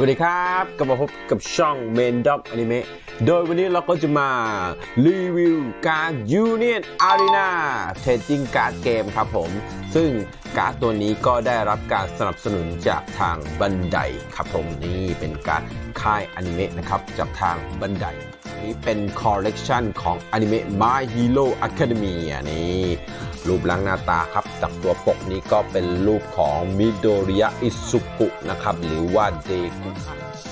สวัสดีครับกลับมาพบกับช่อง Main Dog Anime โดยวันนี้เราก็จะมารีวิวการ Union Arena Trading Card Game ครับผม ซึ่งการ์ดตัวนี้ก็ได้รับการสนับสนุนจากทางบันไดครับผมนี่เป็นการดค่ายอนิเมะนะครับจากทางบันไดนี้เป็นคอลเลกชันของอนิเมะ My Hero Academia นี่รูปร่างหน้าตาครับจากตัวปกนี้ก็เป็นรูปของมิโดริยะอิสุกุนะครับหรือว่าเดกุ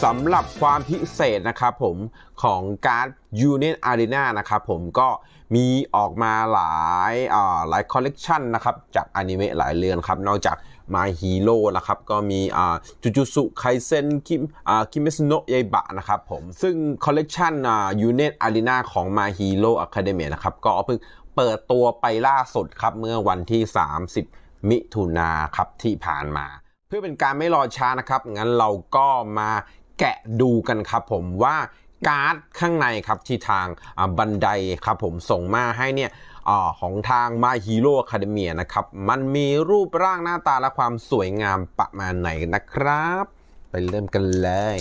สำหรับความพิเศษนะครับผมของการ์ด Union Arena นะครับผมก็มีออกมาหลายอ่าหลายคอลเลกชันนะครับจากอนิเมะหลายเรื่องครับนอกจาก My Hero นะครับก็มีอ่าจูจูสุไคเซนคิมอ่าคิเมสโนะยายบะนะครับผมซึ่งคอลเลกชันอ่า Union Arena ของ My Hero Academia นะครับก็เพิ่ง เปิดตัวไปล่าสุดครับเมื่อวันที่ 30 มิถุนาครับที่ผ่านมา เพื่อเป็นการไม่รอช้านะครับ งั้นเราก็มาแกะดูกันครับผมว่าการ์ดข้างในครับที่ทางบันไดครับผมส่งมาให้เนี่ยอของทาง My Hero Academia นะครับ มันมีรูปร่างหน้าตาและความสวยงามประมาณไหนนะครับ ไปเริ่มกันเลย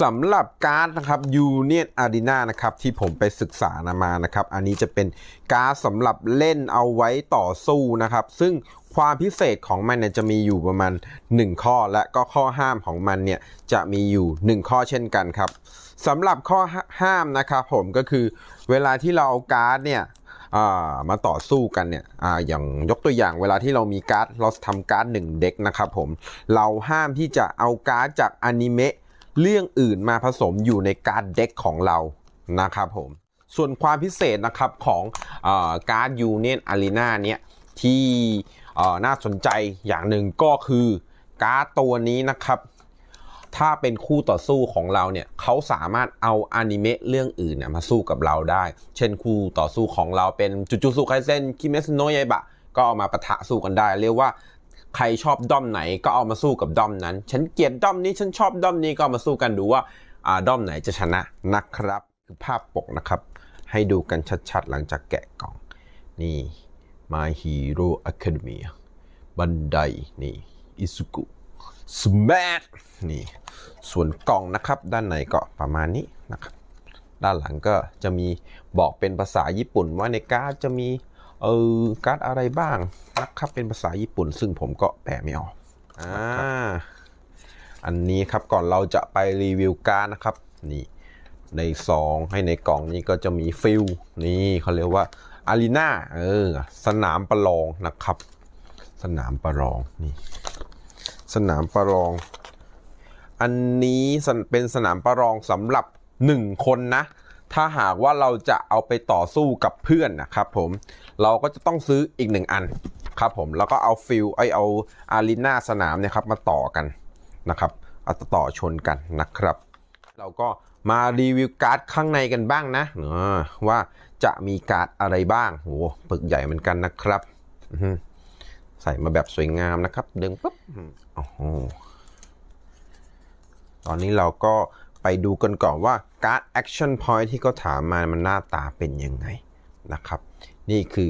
สำหรับการ์ดนะครับ Union Arena นะครับที่ผมไปศึกษามานะครับ อันนี้จะเป็นการ์ดสำหรับเล่นเอาไว้ต่อสู้นะครับ ซึ่งความพิเศษของมันเนี่ยจะมีอยู่ประมาณ 1 ข้อและก็ข้อห้ามของมันเนี่ยจะมีอยู่ 1 ข้อเช่นกันครับสำหรับข้อห้ามนะครับผมก็คือเวลาที่เราเอาการ์ดเนี่ยามาต่อสู้กันเนี่ยออย่างยกตัวอย่างเวลาที่เรามีการ์ดเราทำการ์ดหนึ่งเด็กนะครับผมเราห้ามที่จะเอาการ์ดจากอนิเมะ เรื่องอื่นมาผสมอยู่ในการ์ดเด็กของเรานะครับผม ส่วนความพิเศษนะครับของอการ์ดยูเนียนอารีนาเนี่ยที่น่าสนใจอย่างหนึ่งก็คือการ์ดตัวนี้นะครับ ถ้าเป็นคู่ต่อสู้ของเราเนี่ยเขาสามารถเอาอนิเมะเรื่องอื่นมาสู้กับเราได้ เช่นคู่ต่อสู้ของเราเป็นจูจูสุไคเซนคิเมสโนะยายบะ ก็เอามาปะทะสู้กันได้ เรียกว่า ใครชอบด้อมไหนก็เอามาสู้กับด้อมนั้น ฉันเกลียดด้อมนี้ฉันชอบด้อมนี้ก็ามาสู้กันดูว่าอ่าด้อมไหนจะชนะนะครับคือภาพปกนะครับ ให้ดูกันชัดๆ หลังจากแกะกล่อง นี่ My Hero Academia บันไดนี่อิซุกุสมาร์ทนี่ส่วนกล่องนะครับ ด้านในก็ประมาณนี้นะครับ ด้านหลังก็จะมีบอกเป็นภาษาญี่ปุ่นว่าในการ์ดจะมี เออการ์ดอะไรบ้างนะครับเป็นภาษาญี่ปุ่น ซึ่งผมก็แปลไม่ออกอ่าอันนี้ครับก่อนเราจะไปรีวิวการ์ดนะครับนี่ในซองให้ในกล่องนี้ก็จะมีฟิลนี่เขาเรียกว่าอารีนาเออสนามประลองนะครับ สนามประลองนี่สนามประลอง อันนี้เป็นสนามประลองสำหรับ 1 คนนะ ถ้าหากว่าเราจะเอาไปต่อสู้กับเพื่อนนะครับผมเราก็จะต้องซื้ออีกหนึ่งอันครับผมแล้วก็เอาฟิลไอเอาอารีนาสนามเนี่ยครับมาต่อกันนะครับเอาต่อชนกันนะครับ เราก็มารีวิวการ์ดข้างในกันบ้างนะว่าจะมีการ์ดอะไรบ้างโหปึกใหญ่เหมือนกันนะครับใส่มาแบบสวยงามนะครับ ดึงปุ๊บอืมโอ้โหตอนนี้เราก็ ไปดูกันก่อนว่าการ์ด Action Point ที่เขาถามมามันหน้าตาเป็นยังไงนะครับ นี่คือ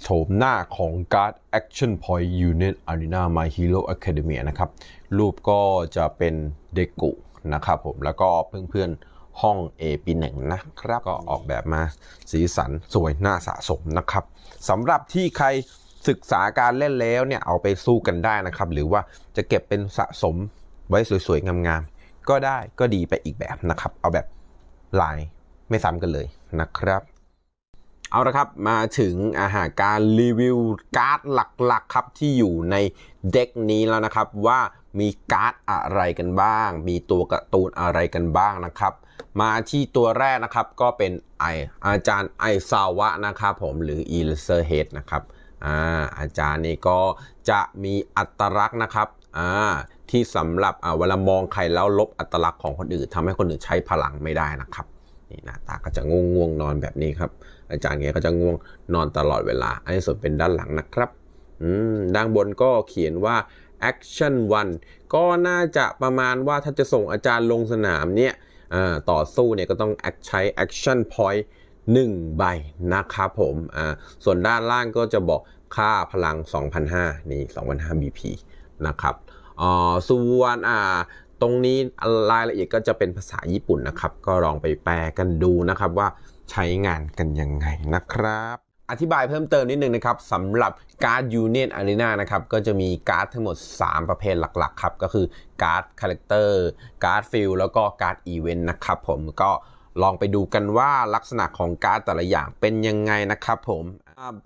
โฉมหน้าของการ์ด Action Point Union Arena My Hero Academia นะครับ รูปก็จะเป็นเดกุนะครับผมแล้วก็เพื่อนๆห้อง A ปีหนึ่งนะครับ ก็ออกแบบมาสีสันสวยน่าสะสมนะครับสำหรับที่ใครศึกษาการเล่นแล้วเนี่ยเอาไปสู้กันได้นะครับ หรือว่าจะเก็บเป็นสะสมไว้สวยๆงามๆ ก็ได้ก็ดีไปอีกแบบนะครับ เอาแบบลายไม่ซ้ำกันเลยนะครับ เอาละครับมาถึงอาหารการรีวิวการ์ดหลักๆครับที่อยู่ในเด็กนี้แล้วนะครับว่ามีการ์ดอะไรกันบ้าง มีตัวการ์ตูนอะไรกันบ้างนะครับ มาที่ตัวแรกนะครับก็เป็นไออาจารย์ไอซาวะนะครับผมหรืออีลเซอร์เฮดนะครับอ่าอาจารย์นี่ก็จะมีอัตลักษณ์นะครับอ่า ที่สำหรับเวลามองใครแล้วลบอัตลักษณ์ของคนอื่นทำให้คนอื่นใช้พลังไม่ได้นะครับนี่หน้าตาก็จะง่วงง่วงนอนแบบนี้ครับ อาจารย์แกก็จะง่วงนอนตลอดเวลา อันนี้ส่วนเป็นด้านหลังนะครับด้านบนก็เขียนว่า action 1ก็น่าจะประมาณว่าถ้าจะส่งอาจารย์ลงสนามเนี่ยต่อสู้เนี่ยก็ต้องใช้ action point 1 ใบนะครับผมส่วนด้านล่างก็จะบอกค่าพลัง 2,500 นี่ 2,500 BP นะครับ อ่าส่วนอ่าตรงนี้รายละเอียดก็จะเป็นภาษาญี่ปุ่นนะครับ ก็ลองไปแปลกันดูนะครับว่าใช้งานกันยังไงนะครับ อธิบายเพิ่มเติมนิดนึงนะครับสำหรับการ์ด Union Arena นะครับก็จะมีการ์ดทั้งหมด 3 ประเภทหลักๆครับก็คือการ์ดคาแรคเตอร์การ์ดฟิลแล้วก็การ์ดอีเวนต์นะครับผมก็ลองไปดูกันว่าลักษณะของการ์ดแต่ละอย่างเป็นยังไงนะครับผม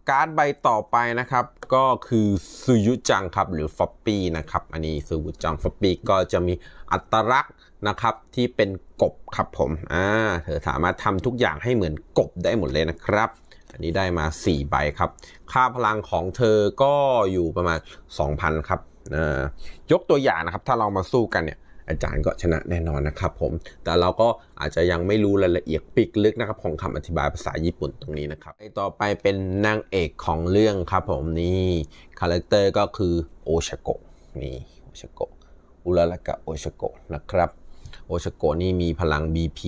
การ์ดใบต่อไปนะครับ ก็คือซูยุจังครับหรือฟอปปี้นะครับ อันนี้ซูยุจังฟอปปี้ก็จะมีอัตลักษณ์นะครับที่เป็นกบครับผมอ่าเธอสามารถทำทุกอย่างให้เหมือนกบได้หมดเลยนะครับ อันนี้ได้มา 4 ใบครับ ค่าพลังของเธอก็อยู่ประมาณ 2,000 ครับอ่อยกตัวอย่างนะครับ ถ้าเรามาสู้กันเนี่ย อาจารย์ก็ชนะแน่นอนนะครับผม แต่เราก็อาจจะยังไม่รู้รายละเอียดปีกลึกนะครับของคำอธิบายภาษาญี่ปุ่นตรงนี้นะครับต่อไปเป็นนางเอกของเรื่องครับผมนี่คาแรคเตอร์ก็คือโอชโกะนี่โอชโกะอุราละกะโอชโกะนะครับโอชโกะนี่มีพลัง BP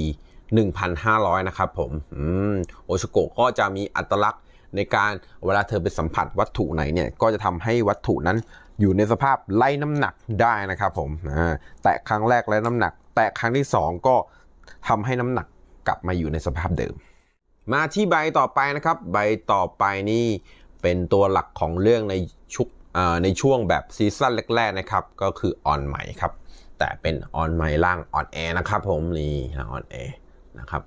1,500 นะครับผมอืมโอชโกะก็จะมีอัตลักษณ์ในการเวลาเธอไปสัมผัสวัตถุไหนเนี่ยก็จะทำให้วัตถุนั้น อยู่ในสภาพไล่น้ำหนักได้นะครับผมแตะครั้งแรกไล่น้ำหนัก แตะครั้งที่ 2 ก็ทำให้น้ำหนักกลับมาอยู่ในสภาพเดิม มาที่ใบต่อไปนะครับ ใบต่อไปนี่เป็นตัวหลักของเรื่องในชุกอ่าในช่วงแบบซีซั่นแรกๆนะครับ ก็คือออนใหม่ครับ แต่เป็นออนใหม่ล่างออนแอร์นะครับผมนี่ออนแอร์นะครับ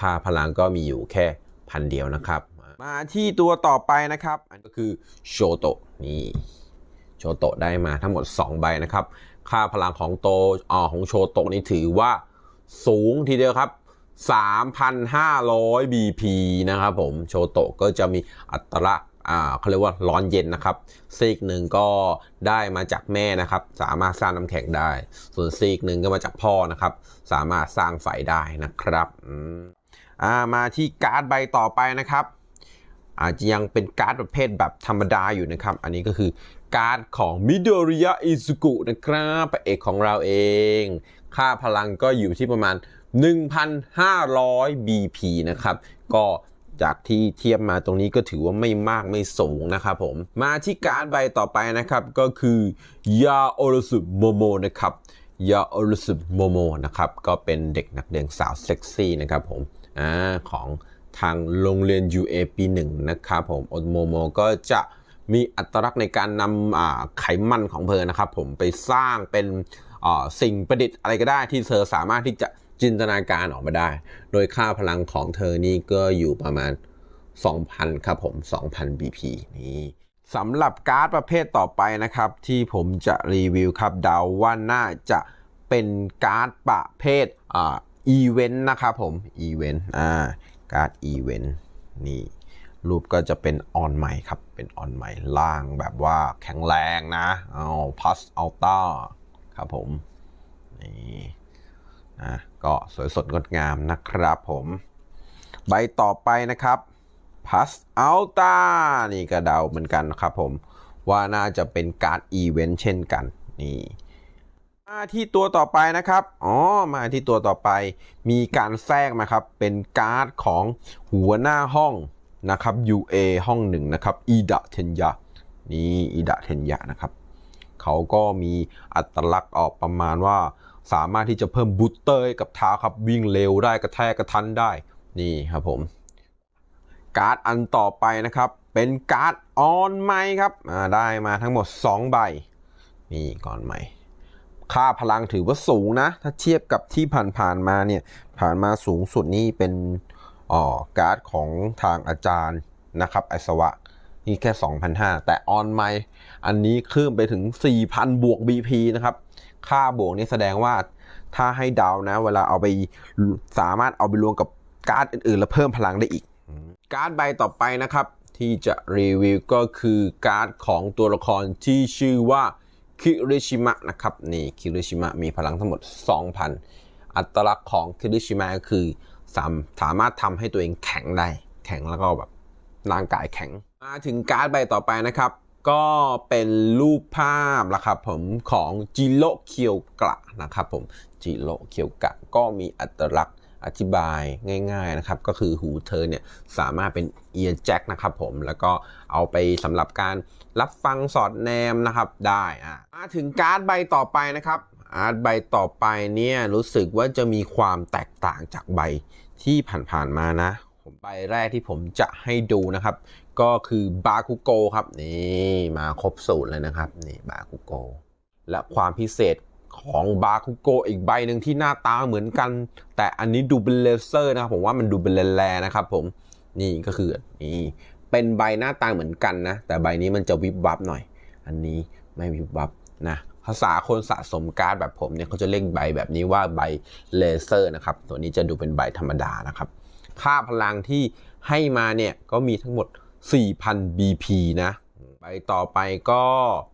ค่าพลังก็มีอยู่แค่พันเดียวนะครับ มาที่ตัวต่อไปนะครับ อันก็คือโชโตะนี่ โชโตะได้มาทั้งหมด 2 ใบนะครับ ค่าพลังของโตออของโชโตะนี่ถือว่าสูงทีเดียวครับ 3,500 BP นะครับผม โชโตะก็จะมีอัตราอ่าเขาเรียกว่าร้อนเย็นนะครับซีกหนึ่งก็ได้มาจากแม่นะครับ สามารถสร้างน้ำแข็งได้ ส่วนซีกหนึ่งก็มาจากพ่อนะครับ สามารถสร้างไฟได้นะครับอ่ามาที่การ์ดใบต่อไปนะครับ อาจจะยังเป็นการ์ดประเภทแบบธรรมดาอยู่นะครับ อันนี้ก็คือการ์ดของมิโดริยะอิซุกุนะครับพระเอกของเราเอง ค่าพลังก็อยู่ที่ประมาณ 1,500 BP นะครับ ก็จากที่เทียบมาตรงนี้ก็ถือว่าไม่มากไม่สูงนะครับผม มาที่การ์ดใบต่อไปนะครับ ก็คือยาโอรสุโมโมนะครับยาโอรสุโมโมนะครับ ก็เป็นเด็กนักเรียนสาวเซ็กซี่นะครับผม อ่า ของ ทางโรงเรียน UA ปีหนึ่งนะครับผมโอโมโมก็จะมีอัตลักษณ์ในการนำไขมันของเธอนะครับผมไปสร้างเป็นสิ่งประดิษฐ์อะไรก็ได้ที่เธอสามารถที่จะจินตนาการออกมาได้ โดยค่าพลังของเธอนี่ก็อยู่ประมาณ 2,000 ครับผม 2,000 BP นี่สำหรับการ์ดประเภทต่อไปนะครับ ที่ผมจะรีวิวครับเดาว่าน่าจะเป็นการ์ดประเภทอีเวนต์นะครับผมอีเวนต์อ่า การ์ดอีเวนต์นี่รูปก็จะเป็นออนใหม่ครับ เป็นออนใหม่ล่างแบบว่าแข็งแรงนะเอาพัสอัลต้าครับผม นี่นะก็สวยสดงดงามนะครับผม ใบต่อไปนะครับพัสอัลต้านี่ก็เดาเหมือนกันครับผม ว่าน่าจะเป็นการ์ดอีเวนต์เช่นกัน นี่ มาที่ตัวต่อไปนะครับ อ๋อ มาที่ตัวต่อไป มีการแทรกมาครับ เป็นการ์ดของหัวหน้าห้องนะครับ UA ห้องหนึ่งนะครับอีดะเทนยะนี่อีดะเทนยะนะครับ เขาก็มีอัตลักษณ์ออกประมาณว่า สามารถที่จะเพิ่มบูสเตอร์กับเท้าครับ วิ่งเร็วได้กระแทกกระทันได้ นี่ครับผม การ์ดอันต่อไปนะครับ เป็นการ์ดออนไมครับ ได้มาทั้งหมด 2 ใบ นี่ก่อนใหม่ ค่าพลังถือว่าสูงนะ ถ้าเทียบกับที่ผ่านๆมาเนี่ย ผ่านมาสูงสุดนี่เป็นอ๋อการ์ดของทางอาจารย์นะครับไอสวะนี่แค่ 2,500 แต่ออนไมอันนี้ขึ้นไปถึง 4,000 บวก BP นะครับ ค่าบวกนี่แสดงว่าถ้าให้ดาวนะ เวลาเอาไปสามารถเอาไปรวมกับการ์ดอื่นๆ แล้วเพิ่มพลังได้อีก การ์ดใบต่อไปนะครับ ที่จะรีวิวก็คือการ์ดของตัวละครที่ชื่อว่า คิริชิมะนะครับนี่คิริชิมะมีพลังทั้งหมด 2,000 อัตลักษณ์ของคิริชิมะก็คือสามสามารถทำให้ตัวเองแข็งได้ แข็งแล้วก็แบบร่างกายแข็ง มาถึงการ์ดใบต่อไปนะครับ ก็เป็นรูปภาพละครับผมของจิโร่เคียวกะนะครับผมจิโร่เคียวกะก็มีอัตลักษณ์ อธิบายง่ายๆนะครับก็คือหูเธอเนี่ยสามารถเป็นเอียร์แจ็คนะครับผมแล้วก็เอาไปสำหรับการรับฟังสอดแนมนะครับได้อะมาถึงการ์ดใบต่อไปนะครับอาร์ตใบต่อไปเนี่ยรู้สึกว่าจะมีความแตกต่างจากใบที่ผ่านๆมานะผมใบแรกที่ผมจะให้ดูนะครับ ก็คือบาคุโกครับนี่มาครบสูตรเลยนะครับนี่บาคุโกและความพิเศษ ของบาคุโกอีกใบหนึ่งที่หน้าตาเหมือนกัน แต่อันนี้ดูเป็นเลเซอร์นะครับผมว่ามันดูเป็นแลๆนะครับผมนี่ก็คือนี่เป็นใบหน้าตาเหมือนกันนะ แต่ใบนี้มันจะวิบวับหน่อย อันนี้ไม่วิบวับนะภาษาคนสะสมการ์ดแบบผมเนี่ยเขาจะเรียกใบแบบนี้ว่าใบเลเซอร์นะครับ ตัวนี้จะดูเป็นใบธรรมดานะครับ ค่าพลังที่ให้มาเนี่ยก็มีทั้งหมด 4,000 BP นะ ใบต่อไปก็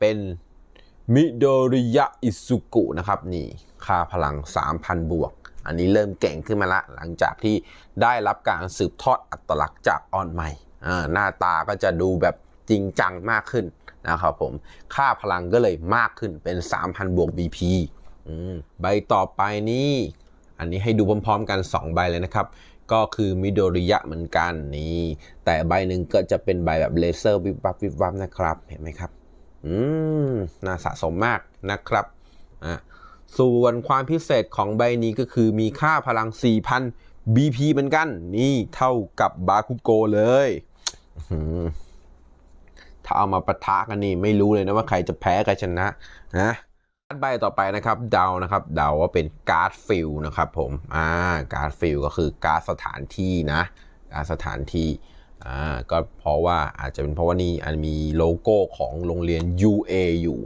เป็น มิโดริยะอิสุกุนะครับนี่ค่าพลัง 3,000 บวก อันนี้เริ่มเก่งขึ้นมาละ หลังจากที่ได้รับการสืบทอดอัตลักษณ์จากออนใหม่หน้าตาก็จะดูแบบจริงจังมากขึ้นนะครับผม ค่าพลังก็เลยมากขึ้นเป็น 3,000 บวก BP ใบต่อไปนี่อันนี้ให้ดูพร้อมๆกัน 2 ใบเลยนะครับ ก็คือมิโดริยะเหมือนกันนี่แต่ใบหนึ่งก็จะเป็นใบแบบเลเซอร์วิบวับวิบวับนะครับ เห็นไหมครับ อืมน่าสะสมมากนะครับอะส่วนความพิเศษของใบนี้ก็คือมีค่าพลัง 4,000 BP เหมือนกัน นี่เท่ากับบาคุโกเลยถ้าเอามาปะทะกันนี่ไม่รู้เลยนะว่าใครจะแพ้ใครชนะนะการ์ดใบต่อไปนะครับเดานะครับเดาว่าเป็นการ์ดฟิลนะครับผมอ่าการ์ดฟิลก็คือการ์ดสถานที่นะการ์ดสถานที่ อ่าก็เพราะว่าอาจจะเป็นเพราะว่านี่อันมีโลโก้ของโรงเรียน UA อยู่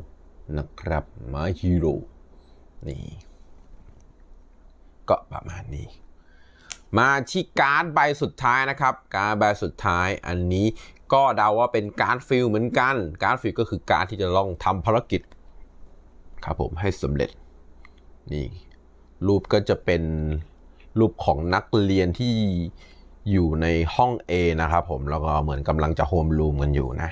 นะครับมาฮีโร่นี่ก็ประมาณนี้ มาที่การ์ดใบสุดท้ายนะครับ การ์ดใบสุดท้ายอันนี้ก็เดาว่าเป็นการ์ดฟิลเหมือนกัน การ์ดฟิลก็คือการดที่จะต้องทำภารกิจครับผมให้สำเร็จนี่รูปก็จะเป็นรูปของนักเรียนที่ อยู่ในห้อง A นะครับผมแล้วก็เหมือนกำลังจะโฮมรูมกันอยู่นะ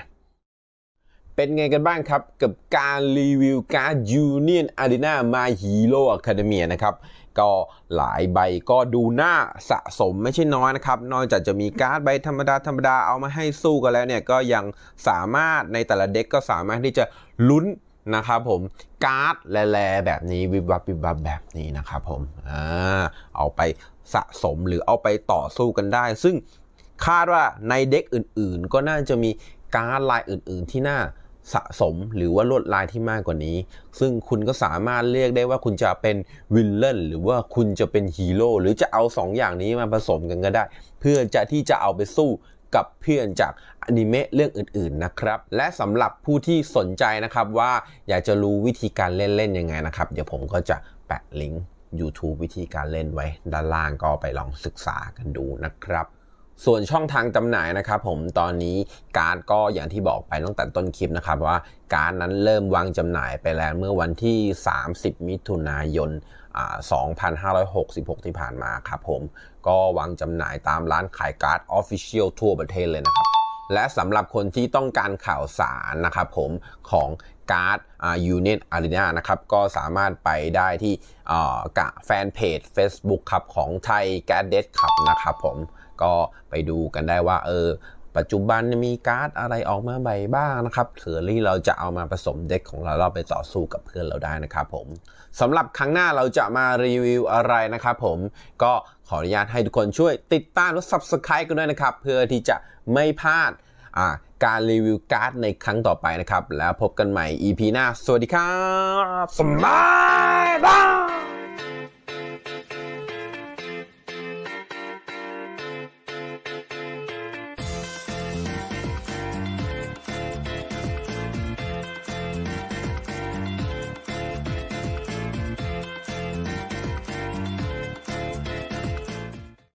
เป็นไงกันบ้างครับ กับการรีวิวการ์ด Union Arena My Hero Academia นะครับ ก็หลายใบก็ดูน่าสะสมไม่ใช่น้อยนะครับ นอกจากจะมีการ์ดใบธรรมดาธรรมดาเอามาให้สู้กันแล้วเนี่ย ก็ยังสามารถในแต่ละเด็กก็สามารถที่จะลุ้น นะครับผมการ์ดแลๆแบบนี้วิบวับวิบวับแบบนี้นะครับผมอ่าเอาไปสะสมหรือเอาไปต่อสู้กันได้ ซึ่งคาดว่าในเด็กอื่นๆ ก็น่าจะมีการ์ดลายอื่น ๆ ที่น่าสะสมหรือว่าลวดลายที่มากกว่านี้ ซึ่งคุณก็สามารถเรียกได้ว่าคุณจะเป็นวิลเลนหรือว่าคุณจะเป็นฮีโร่หรือจะเอาสองอย่างนี้มาผสมกันก็ได้ เพื่อจะที่จะเอาไปสู้ กับเพื่อนจากอนิเมะเรื่องอื่นๆนะครับ และสำหรับผู้ที่สนใจนะครับว่าอยากจะรู้วิธีการเล่นๆยังไงนะครับ เดี๋ยวผมก็จะแปะลิงก์ YouTube วิธีการเล่นไว้ ด้านล่างก็ไปลองศึกษากันดูนะครับส่วนช่องทางจำหน่ายนะครับผมตอนนี้การก็อย่างที่บอกไปตั้งแต่ต้นคลิปนะครับว่าการนั้นเริ่มวางจำหน่ายไปแล้วเมื่อวันที่ 30 มิถุนายน 2566 ที่ผ่านมาครับผม ก็วางจำหน่ายตามร้านขายการ์ด Official ทั่วประเทศเลยนะครับ และสำหรับคนที่ต้องการข่าวสารนะครับผมของการ์ดยูเนียนอารีนานะครับ ก็สามารถไปได้ที่กะแฟนเพจ Facebook ครับของไทยแกดเด t ครับนะครับผมก็ไปดูกันได้ว่าเออ ปัจจุบันมีการ์ดอะไรออกมาใบบ้างนะครับเผื่อที่เราจะเอามาผสมเด็กของเราเราไปต่อสู้กับเพื่อนเราได้นะครับผมสำหรับครั้งหน้าเราจะมารีวิวอะไรนะครับผมก็ขออนุญาตให้ทุกคนช่วยติดตามและ Subscribe กันด้วยนะครับ เพื่อที่จะไม่พลาดการรีวิวการ์ดในครั้งต่อไปนะครับ แล้วพบกันใหม่ EP หน้า สวัสดีครับ สบาย